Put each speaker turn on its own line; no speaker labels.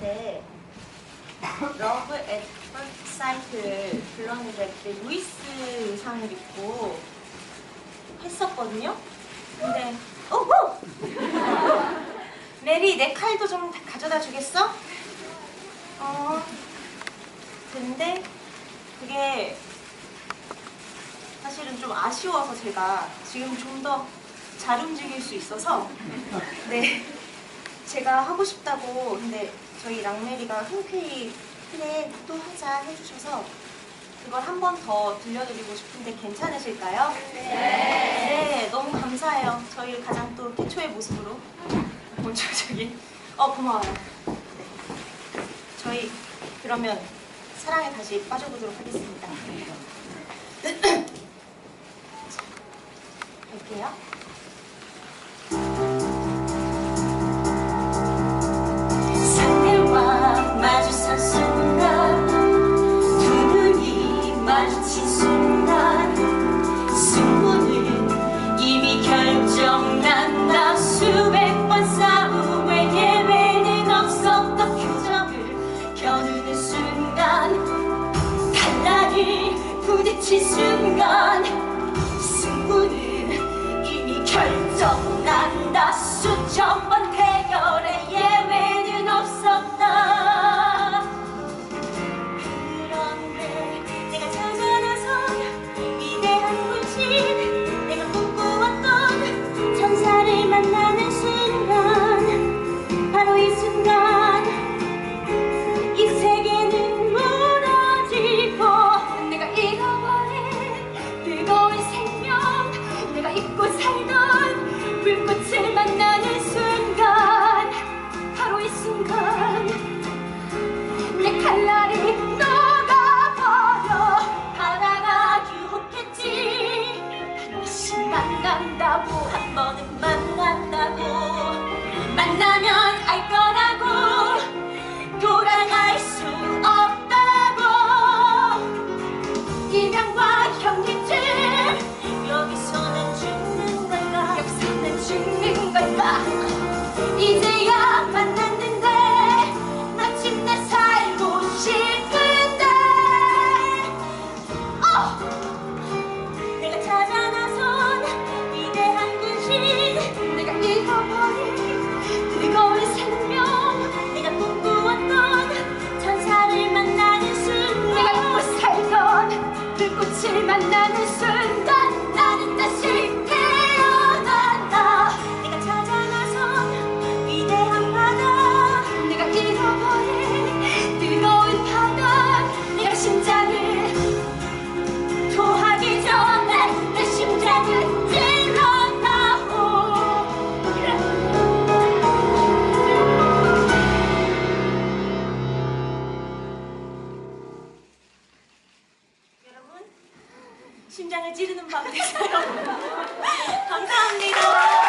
때 러브 앳 퍼스트 사이트를 불렀는데 그때 루이스 의상을 입고 했었거든요. 근데 오호! 메리 내 칼도 좀 가져다 주겠어? 어. 근데 그게 사실은 좀 아쉬워서 제가 지금 좀 더 잘 움직일 수 있어서 네 제가 하고 싶다고 근데 저희 랑메리가 흔쾌히 그래 또 하자 해주셔서 그걸 한 번 더 들려드리고 싶은데 괜찮으실까요? 네. 너무 감사해요. 저희 가장 또 태초의 모습으로 본초적인 어 고마워요. 네. 저희 그러면 사랑에 다시 빠져보도록 하겠습니다. 자, 갈게요. see. I got 심장을 찌르는 밤 되세요. 감사합니다